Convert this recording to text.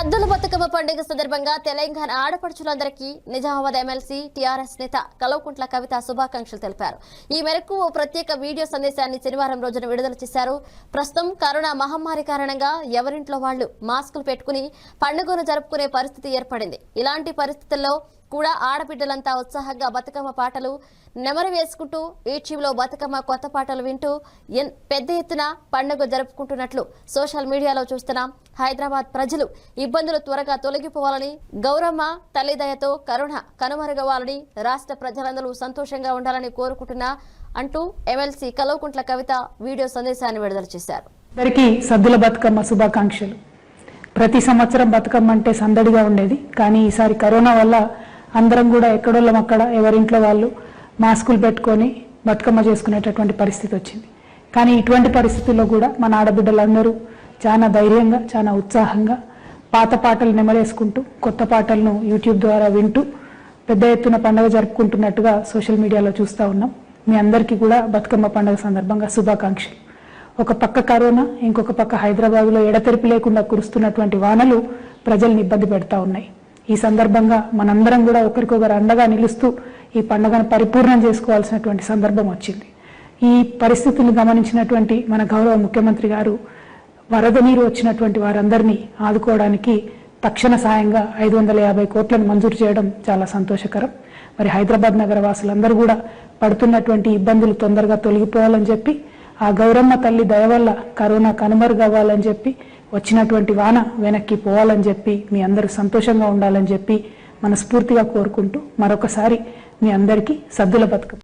సద్దుల బతుకమ్మ పండుగ సందర్భంగా తెలంగాణ ఆడపడుచులందరికీ నిజామాబాద్ ఎమ్మెల్సీ టీఆర్ఎస్ నేత కలవకుంట్ల కవిత శుభాకాంక్షలు తెలిపారు. ఈ మేరకు ఓ ప్రత్యేక వీడియో సందేశాన్ని శనివారం రోజున విడుదల చేశారు. ప్రస్తుతం కరోనా మహమ్మారి కారణంగా ఎవరింట్లో వాళ్ళు మాస్కులు పెట్టుకుని పండుగను జరుపుకునే పరిస్థితి ఏర్పడింది. ఇలాంటి పరిస్థితుల్లో కూడా ఆడబిడ్డలంతా ఉత్సాహంగా బతుకమ్మ పాటలు నెమరు వేసుకుంటూ ఈటీవీలో బతుకమ్మ కొత్త పాటలు వింటూ ఎన్- పెద్ద ఎత్తున పండుగ జరుపుకుంటున్నట్లు సోషల్ మీడియాలో చూస్తున్నాం. హైదరాబాద్ ప్రజలు ఇబ్బందులు త్వరగా తొలగిపోవాలని గౌరమ్మ తల్లిదయతో కరుణ కనుమరుగవ్వాలని రాష్ట్ర ప్రజలందరూ సంతోషంగా ఉండాలని కోరుకుంటున్నా అంటూ ఎమ్మెల్సీ కలవకుంట్ల కవిత వీడియో సందేశాన్ని విడుదల చేశారు. అందరికీ సద్దుల బతుకమ్మ శుభాకాంక్షలు. ప్రతి సంవత్సరం బతుకమ్మ అంటే సందడిగా ఉండేది. కానీ ఈసారి కరోనా వల్ల అందరం కూడా ఎక్కడోళ్ళం అక్కడ ఎవరింట్లో వాళ్ళు మాస్కులు పెట్టుకొని బతుకమ్మ చేసుకునేటటువంటి పరిస్థితి వచ్చింది. కానీ ఇటువంటి పరిస్థితుల్లో కూడా మన ఆడబిడ్డలందరూ చాలా ధైర్యంగా చాలా ఉత్సాహంగా పాత పాటలు నెమరేసుకుంటూ కొత్త పాటలను యూట్యూబ్ ద్వారా వింటూ పెద్ద ఎత్తున పండుగ జరుపుకుంటున్నట్టుగా సోషల్ మీడియాలో చూస్తూ ఉన్నాం. మీ అందరికీ కూడా బతుకమ్మ పండుగ సందర్భంగా శుభాకాంక్షలు. ఒక పక్క కరోనా ఇంకొక పక్క హైదరాబాద్లో ఎడతెరిపి లేకుండా కురుస్తున్నటువంటి వానలు ప్రజల్ని ఇబ్బంది పెడతా ఉన్నాయి. ఈ సందర్భంగా మనందరం కూడా ఒకరికొకరు అండగా నిలుస్తూ ఈ పండుగను పరిపూర్ణం చేసుకోవాల్సినటువంటి సందర్భం వచ్చింది. ఈ పరిస్థితులను గమనించినటువంటి మన గౌరవ ముఖ్యమంత్రి గారు వరద నీరు వచ్చినటువంటి వారందరినీ ఆదుకోవడానికి తక్షణ సాయంగా ఐదు వందల యాభై కోట్లను మంజూరు చేయడం చాలా సంతోషకరం. మరి హైదరాబాద్ నగర వాసులందరూ కూడా పడుతున్నటువంటి ఇబ్బందులు తొందరగా తొలగిపోవాలని చెప్పి ఆ గౌరమ్మ తల్లి దయ వల్ల కరోనా కనుమరుగవ్వాలని చెప్పి వచ్చినటువంటి వాన వెనక్కి పోవాలని చెప్పి మీ అందరూ సంతోషంగా ఉండాలని చెప్పి మనస్ఫూర్తిగా కోరుకుంటూ మరొకసారి మీ అందరికీ సద్దుల బతుకమ్మ.